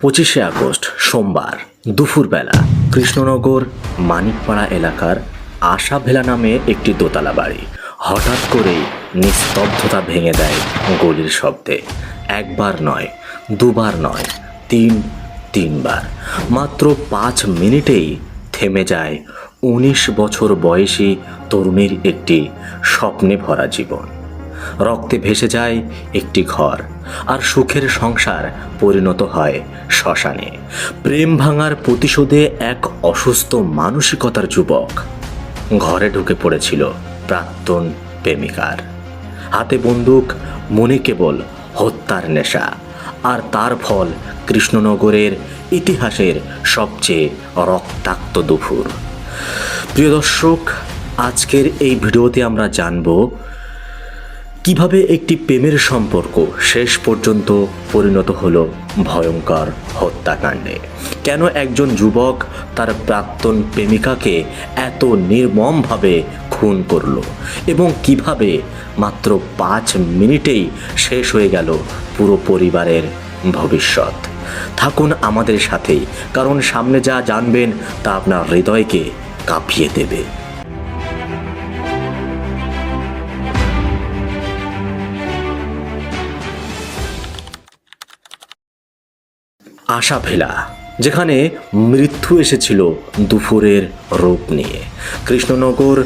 পঁচিশে আগস্ট, সোমবার, দুপুরবেলা, কৃষ্ণনগর, মানিকপাড়া এলাকার আশা ভেলা নামে একটি দোতলা বাড়ি। হঠাৎ করেই নিস্তব্ধতা ভেঙে দেয় গলির শব্দে। একবার নয়, দুবার নয়, তিন, তিনবার। মাত্র পাঁচ মিনিটেই থেমে যায় উনিশ বছর বয়সী তরুণীর একটি স্বপ্নে ভরা জীবন। রক্তে ভেসে যায় একটি ঘর, আর সুখের সংসার পরিণত হয় শ্মশানে। প্রেম ভাঙার প্রতিশোধে এক অসুস্থ মানসিকতার যুবক ঘরে ঢুকে পড়েছিল প্রাক্তন প্রেমিকার। হাতে বন্দুক, মনে কেবল হত্যার নেশা, আর তার ফল কৃষ্ণনগরের ইতিহাসের সবচেয়ে রক্তাক্ত দুপুর। প্রিয় দর্শক, আজকের এই ভিডিওতে আমরা জানব কীভাবে একটি প্রেমের সম্পর্ক শেষ পর্যন্ত পরিণত হলো ভয়ঙ্কর হত্যাকাণ্ডে? কেন একজন যুবক তার প্রাক্তন প্রেমিকাকে এত নির্মমভাবে খুন করল? এবং কীভাবে মাত্র পাঁচ মিনিটেই শেষ হয়ে গেল পুরো পরিবারের ভবিষ্যৎ? থাকুন আমাদের সাথেই, কারণ সামনে যা জানবেন তা আপনার হৃদয়কে কাঁপিয়ে দেবে। আশা ভেলা, যেখানে মৃত্যু এসেছিল দুপুরের রূপ নিয়ে। কৃষ্ণনগর,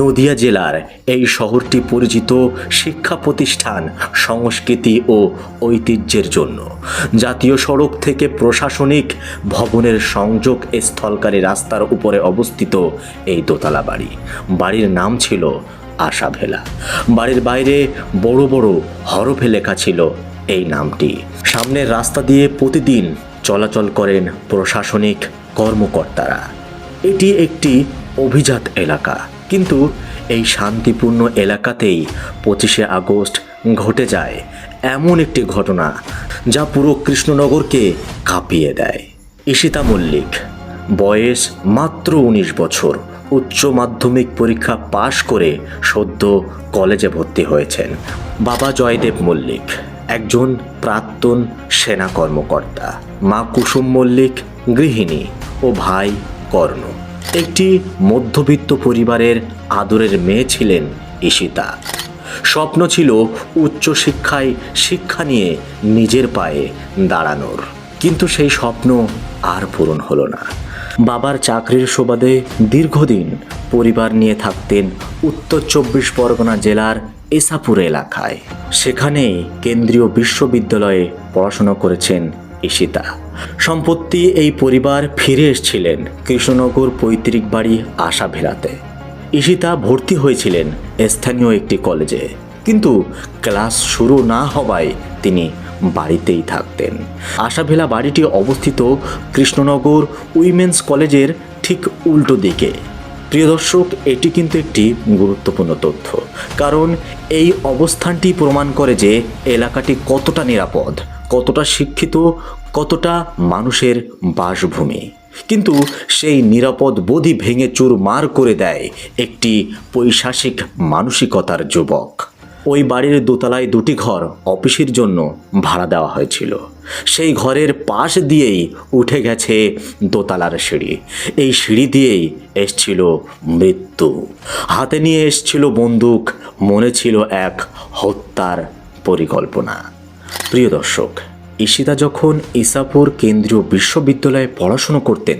নদিয়া জেলার এই শহরটি পরিচিত শিক্ষা প্রতিষ্ঠান, সংস্কৃতি ও ঐতিহ্যের জন্য। জাতীয় সড়ক থেকে প্রশাসনিক ভবনের সংযোগ স্থলকারী রাস্তার উপরে অবস্থিত এই দোতলা বাড়ি। বাড়ির নাম ছিল আশা ভেলা। বাড়ির বাইরে বড় বড় হরফে লেখা ছিল এই নামটি। সামনের রাস্তা দিয়ে প্রতিদিন চলাচল করেন প্রশাসনিক কর্মকর্তারা। এটি একটি অভিজাত এলাকা, কিন্তু এই শান্তিপূর্ণ এলাকাতেই পঁচিশে আগস্ট ঘটে যায় এমন একটি ঘটনা যা পুরো কৃষ্ণনগরকে কাঁপিয়ে দেয়। ঈশিতা মল্লিক, বয়স মাত্র উনিশ বছর, উচ্চ মাধ্যমিক পরীক্ষা পাশ করে সদ্য কলেজে ভর্তি হয়েছেন। বাবা জয়দেব মল্লিক একজন প্রাক্তন সেনা কর্মকর্তা, মা কুসুম মল্লিক, গৃহিণী ও ভাই কর্ণ। একটি মধ্যবিত্ত পরিবারের আদরের মেয়ে ছিলেন ঈশিতা। স্বপ্ন ছিল উচ্চশিক্ষায় শিক্ষা নিয়ে নিজের পায়ে দাঁড়ানোর। কিন্তু সেই স্বপ্ন আর পূরণ হলো না। বাবার চাকরির সুবাদে দীর্ঘদিন পরিবার নিয়ে থাকতেন উত্তর চব্বিশ পরগনা জেলার এসাপুর এলাকায়। সেখানেই কেন্দ্রীয় বিশ্ববিদ্যালয়ে পড়াশোনা করেছেন ঈশিতা। সম্পত্তি এই পরিবার ফিরে এসেছিলেন কৃষ্ণনগর পৈতৃক বাড়ি আশা ভেলাতে। ঈশিতা ভর্তি হয়েছিলেন স্থানীয় একটি কলেজে। কিন্তু ক্লাস শুরু না হওয়ায় তিনি বাড়িতেই থাকতেন। আশাভেলা বাড়িটি অবস্থিত কৃষ্ণনগর উইমেন্স কলেজের ঠিক উল্টো দিকে। প্রিয় দর্শক, এটি কিন্তু একটি গুরুত্বপূর্ণ তথ্য, কারণ এই অবস্থানটি প্রমাণ করে যে এলাকাটি কতটা নিরাপদ, কতটা শিক্ষিত, কতটা মানুষের বাসভূমি। কিন্তু সেই নিরাপদ বোধি ভেঙে চুরমার করে দেয় একটি পৈশাসিক মানসিকতার যুবক। ওই বাড়ির দোতলায় দুটি ঘর অফিসের জন্য ভাড়া দেওয়া হয়েছিল। সেই ঘরের পাশ দিয়েই উঠে গেছে দোতলার সিঁড়ি। এই সিঁড়ি দিয়েই এসছিল মৃত্যু। হাতে নিয়ে এসছিল বন্দুক, মনে ছিল এক হত্যার পরিকল্পনা। প্রিয় দর্শক, ঈশিতা যখন ইসাপুর কেন্দ্রীয় বিশ্ববিদ্যালয়ে পড়াশুনো করতেন,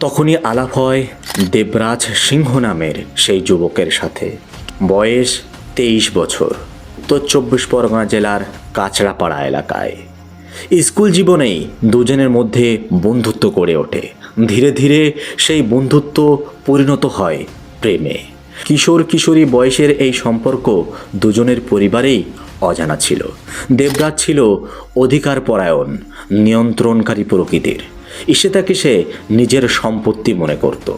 তখনই আলাপ হয় দেবরাজ সিংহ নামের সেই যুবকের সাথে। বয়স তেইশ বছর উত্তর চব্বিশ পরগনা জেলার কাছড়াপাড়া এলাকায়। স্কুল জীবনেই দুজনের মধ্যে বন্ধুত্ব গড়ে ওঠে। ধীরে ধীরে সেই বন্ধুত্ব পরিণত হয় প্রেমে। কিশোর কিশোরী বয়সের এই সম্পর্ক দুজনের পরিবারেই অজানা ছিল। দেবরাজ ছিল অধিকার পরায়ণ, নিয়ন্ত্রণকারী প্রকৃতির। ঈশিতাকে সে নিজের সম্পত্তি মনে করত।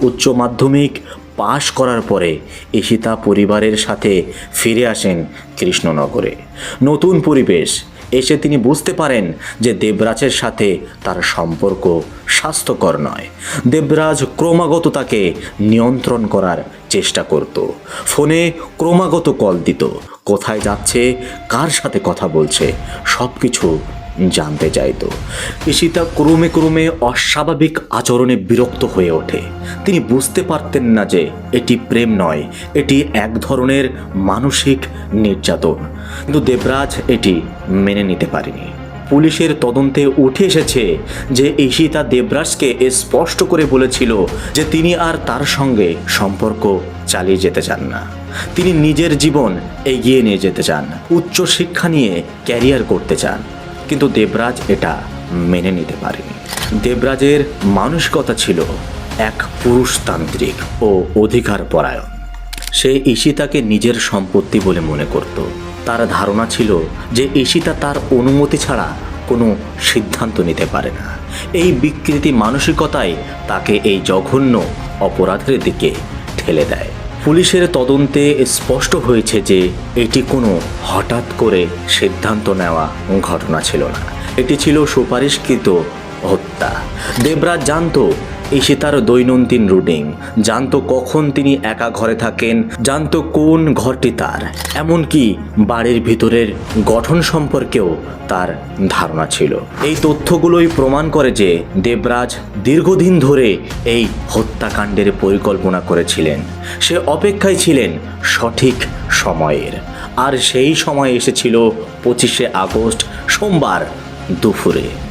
উচ্চ মাধ্যমিক পাশ করার পরে ঈশিতা পরিবারের সাথে ফিরে আসেন কৃষ্ণনগরে। নতুন পরিবেশ, এসে তিনি বুঝতে পারেন যে দেবরাজের সাথে তার সম্পর্ক স্বাস্থ্যকর নয়। দেবরাজ ক্রমাগত তাকে নিয়ন্ত্রণ করার চেষ্টা করত। ফোনে ক্রমাগত কল দিত, কোথায় যাচ্ছে, কার সাথে কথা বলছে সব কিছু জানতে চাইতো ঈশিতা ক্রমে ক্রমে অস্বাভাবিক আচরণে বিরক্ত হয়ে ওঠে। তিনি বুঝতে পারতেন না যে এটি প্রেম নয়, এটি এক ধরনের মানসিক নির্যাতন। কিন্তু দেবরাজ এটি মেনে নিতে পারেনি। পুলিশের তদন্তে উঠে এসেছে যে ঈশিতা দেবরাজকে স্পষ্ট করে বলেছিল যে তিনি আর তার সঙ্গে সম্পর্ক চালিয়ে যেতে চান না। তিনি নিজের জীবন এগিয়ে নিয়ে যেতে চান উচ্চ শিক্ষা নিয়ে ক্যারিয়ার করতে চান। কিন্তু দেবরাজ এটা মেনে নিতে পারেনি। দেবরাজের মানসিকতা ছিল এক পুরুষতান্ত্রিক ও অধিকার পরায়ণ সে ঈশিতাকে নিজের সম্পত্তি বলে মনে করত। তার ধারণা ছিল যে ঈশিতা তার অনুমতি ছাড়া কোনো সিদ্ধান্ত নিতে পারে না। এই বিকৃতি মানসিকতাই তাকে এই জঘন্য অপরাধের দিকে ঠেলে দেয়। পুলিশের তদন্তে স্পষ্ট হয়েছে যে এটি কোনো হঠাৎ করে সিদ্ধান্ত নেওয়া ঘটনা ছিল না। এটি ছিল সুপারিশকৃত হত্যা। দেবরাজ জানতো ঈশিতার দৈনন্দিন রুটিং জানতো কখন তিনি একা ঘরে থাকেন, জানতো কোন ঘরটি তার। এমনকি বাড়ির ভিতরের গঠন সম্পর্কেও তার ধারণা ছিল। এই তথ্যগুলোই প্রমাণ করে যে দেবরাজ দীর্ঘদিন ধরে এই হত্যাকাণ্ডের পরিকল্পনা করেছিলেন। সে অপেক্ষায় ছিলেন সঠিক সময়ের। আর সেই সময় এসেছিল পঁচিশে আগস্ট, সোমবার দুপুরে।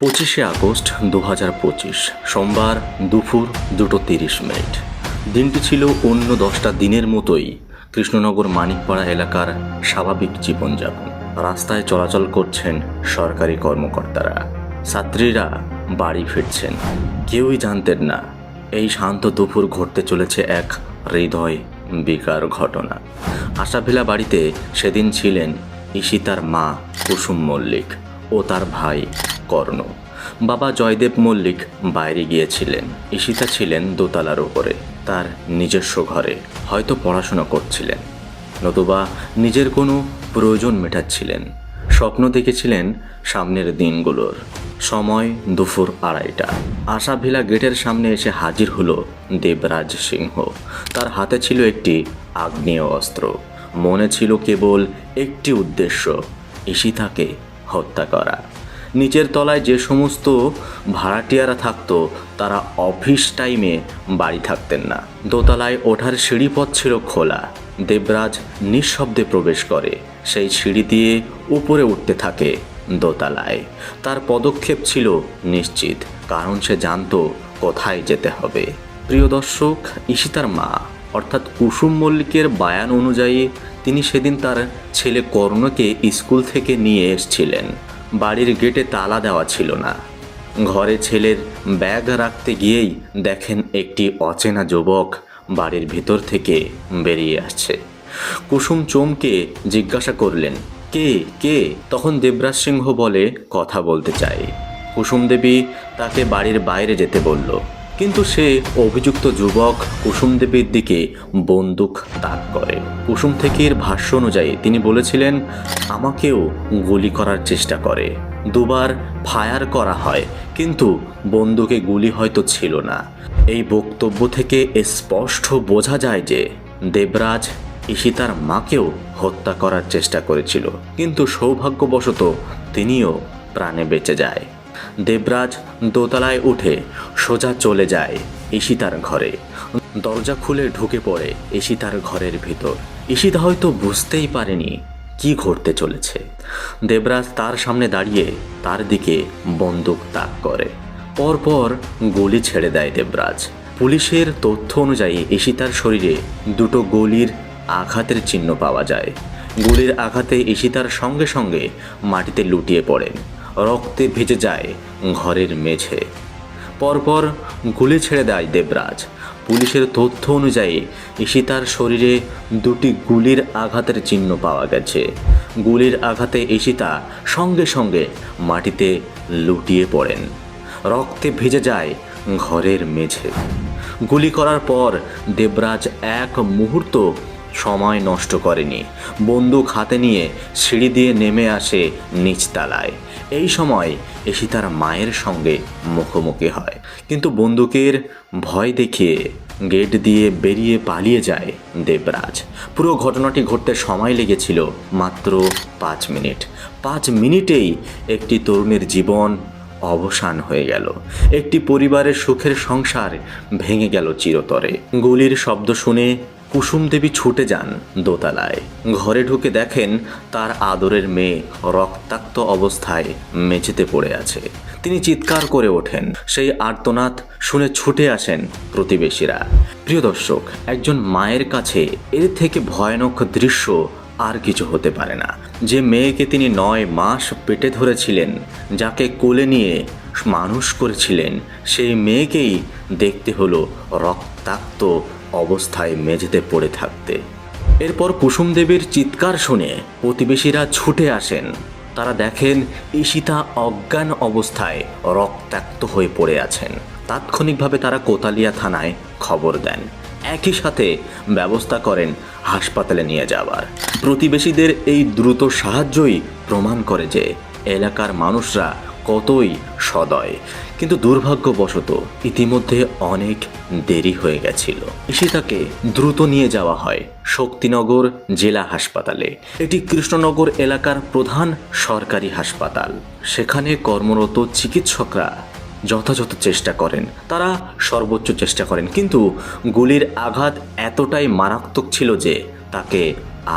পঁচিশে আগস্ট দু হাজার পঁচিশ, সোমবার দুপুর দুটো তিরিশ মিনিট। দিনটি ছিল অন্য দশটা দিনের মতোই কৃষ্ণনগর মানিকপাড়া এলাকার স্বাভাবিক জীবনযাপন। রাস্তায় চলাচল করছেন সরকারি কর্মকর্তারা। ছাত্রীরা বাড়ি ফিরছেন। কেউই জানতেন না এই শান্ত দুপুর ঘটতে চলেছে এক হৃদয় বিকার ঘটনা। আশাভেলা বাড়িতে সেদিন ছিলেন ইশিতার মা কুসুম মল্লিক ও তার ভাই কর্ণ। বাবা জয়দেব মল্লিক বাইরে গিয়েছিলেন। ঈশিতা ছিলেন দোতলার ওপরে তার নিজস্ব ঘরে। হয়তো পড়াশোনা করছিলেন। নতুবা নিজের কোনো প্রয়োজন মেটাচ্ছিলেন। স্বপ্ন দেখেছিলেন সামনের দিনগুলোর। সময় দুপুর আড়াইটা। আশা ভিলা গেটের সামনে এসে হাজির হলো দেবরাজ সিংহ। তার হাতে ছিল একটি আগ্নেয় অস্ত্র মনে ছিল কেবল একটি উদ্দেশ্য, ঈশিতাকে হত্যা করা। নিচের তলায় যে সমস্ত ভাড়াটিয়ারা থাকতো, তারা অফিস টাইমে বাড়ি থাকতেন না। দোতলায় ওঠার সিঁড়িপথ ছিল খোলা। দেবরাজ নিঃশব্দে প্রবেশ করে। সেই সিঁড়ি দিয়ে উপরে উঠতে থাকে দোতলায়। তার পদক্ষেপ ছিল নিশ্চিত, কারণ সে জানতো কোথায় যেতে হবে। প্রিয় দর্শক, ঈশিতার মা, অর্থাৎ কুসুম মল্লিকের বায়ান অনুযায়ী তিনি সেদিন তার ছেলে কর্ণকে স্কুল থেকে নিয়ে এসছিলেন। বাড়ির গেটে তালা দেওয়া ছিল না। ঘরে ছেলের ব্যাগ রাখতে গিয়েই দেখেন একটি অচেনা যুবক বাড়ির ভেতর থেকে বেরিয়ে আসছে। কুসুম চমকে জিজ্ঞাসা করলেন, কে কে? তখন দেবরাজ সিংহ বলে কথা বলতে চাই কুসুম দেবী তাকে বাড়ির বাইরে যেতে বলল। কিন্তু সে অভিযুক্ত যুবক কুসুম দেবীর দিকে বন্দুক তাক করে। কুসুম থেকের ভাষ্য অনুযায়ী তিনি বলেছিলেন, আমাকেও গুলি করার চেষ্টা করে। দুবার ফায়ার করা হয়, কিন্তু বন্দুকে গুলি হয়তো ছিল না। এই বক্তব্য থেকে স্পষ্ট বোঝা যায় যে দেবরাজ ঈশিতার মাকেও হত্যা করার চেষ্টা করেছিল, কিন্তু সৌভাগ্যবশত তিনিও প্রাণে বেঁচে যায়। দেবরাজ দোতলায় উঠে সোজা চলে যায় ঈশিতার ঘরে। দরজা খুলে ঢুকে পড়ে ঈশিতার ঘরের ভিতর। ঈশিতা হয়তো বুঝতেই পারেনি কি ঘটতে চলেছে। দেবরাজ তার সামনে দাঁড়িয়ে তার দিকে বন্দুক তাক করে। পরপর গুলি ছেড়ে দেয় দেবরাজ। পুলিশের তথ্য অনুযায়ী ঈশিতার শরীরে দুটো গলির আঘাতের চিহ্ন পাওয়া যায়। গুলির আঘাতে ঈশিতার সঙ্গে সঙ্গে মাটিতে লুটিয়ে পড়েন। রক্তে ভেজে যায় ঘরের মেঝে। পরপর গুলি ছেড়ে দেয় দেবরাজ। পুলিশের তথ্য অনুযায়ী ঈশিতার শরীরে দুটি গুলির আঘাতের চিহ্ন পাওয়া গেছে। গুলির আঘাতে ঈশিতা সঙ্গে সঙ্গে মাটিতে লুটিয়ে পড়েন। রক্তে ভেজে যায় ঘরের মেঝে। গুলি করার পর দেবরাজ এক মুহূর্ত সময় নষ্ট করেনি। বন্দুক হাতে নিয়ে সিঁড়ি দিয়ে নেমে আসে নিচতলায়। এই সময় এসি তার মায়ের সঙ্গে মুখোমুখি হয়। কিন্তু বন্দুকের ভয় দেখিয়ে গেট দিয়ে বেরিয়ে পালিয়ে যায় দেবরাজ। পুরো ঘটনাটি ঘটতে সময় লেগেছিল মাত্র পাঁচ মিনিট। পাঁচ মিনিটেই একটি তরুণের জীবন অবসান হয়ে গেল। একটি পরিবারের সুখের সংসার ভেঙে গেল চিরতরে। গুলির শব্দ শুনে কুসুম দেবী ছুটে যান দোতলায়। ঘরে ঢুকে দেখেন তার আদরের মেয়ে রক্তাক্ত অবস্থায় মেঝেতে পড়ে আছে। তিনি চিৎকার করে ওঠেন। সেই আর্তনাদ শুনে ছুটে আসেন প্রতিবেশীরা। প্রিয় দর্শক, একজন মায়ের কাছে এর থেকে ভয়ানক দৃশ্য আর কিছু হতে পারে না। যে মেয়েকে তিনি নয় মাস পেটে ধরেছিলেন, যাকে কোলে নিয়ে মানুষ করেছিলেন, সেই মেয়েকেই দেখতে হলো রক্তাক্ত অবস্থায় মেঝেতে পড়ে থাকতে। এরপর কুসুম দেবীর চিৎকার শুনে প্রতিবেশীরা ছুটে আসেন। তারা দেখেন ঈশিতা অজ্ঞান অবস্থায় রক্তাক্ত হয়ে পড়ে আছেন। তাৎক্ষণিকভাবে তারা কোতালিয়া থানায় খবর দেন। একই সাথে ব্যবস্থা করেন হাসপাতালে নিয়ে যাওয়ার। প্রতিবেশীদের এই দ্রুত সাহায্যই প্রমাণ করে যে এলাকার মানুষরা কতই সদয়, কিন্তু দুর্ভাগ্যবশত ইতিমধ্যে অনেক দেরি হয়ে গেছিল। ঈশিতাকে দ্রুত নিয়ে যাওয়া হয় শক্তিনগর জেলা হাসপাতালে। এটি কৃষ্ণনগর এলাকার প্রধান সরকারি হাসপাতাল। সেখানে কর্মরত চিকিৎসকরা যথাযথ চেষ্টা করেন, তারা সর্বোচ্চ চেষ্টা করেন, কিন্তু গুলির আঘাত এতটাই মারাত্মক ছিল যে তাকে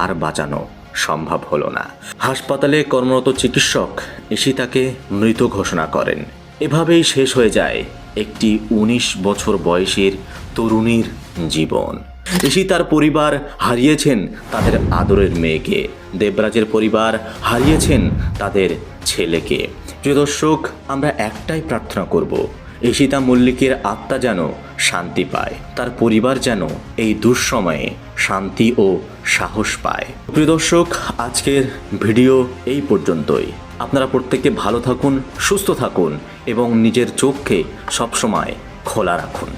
আর বাঁচানো সম্ভব হলো না। হাসপাতালে কর্মরত চিকিৎসক ঈশিতাকে মৃত ঘোষণা করেন। এভাবেই শেষ হয়ে যায় একটি উনিশ বছর বয়সের তরুণীর জীবন। ঈশিতার পরিবার হারিয়েছেন তাদের আদরের মেয়েকে। দেবরাজের পরিবার হারিয়েছেন তাদের ছেলেকে। প্রিয় দর্শক, আমরা একটাই প্রার্থনা করব ঈশিতা মল্লিকের আত্মা যেন শান্তি পায়। তার পরিবার যেন এই দুঃসময়ে শান্তি ও সাহস পায়। প্রিয় দর্শক, আজকের ভিডিও এই পর্যন্তই। আপনারা প্রত্যেকে ভালো থাকুন, সুস্থ থাকুন এবং নিজের চোখকে সবসময় খোলা রাখুন।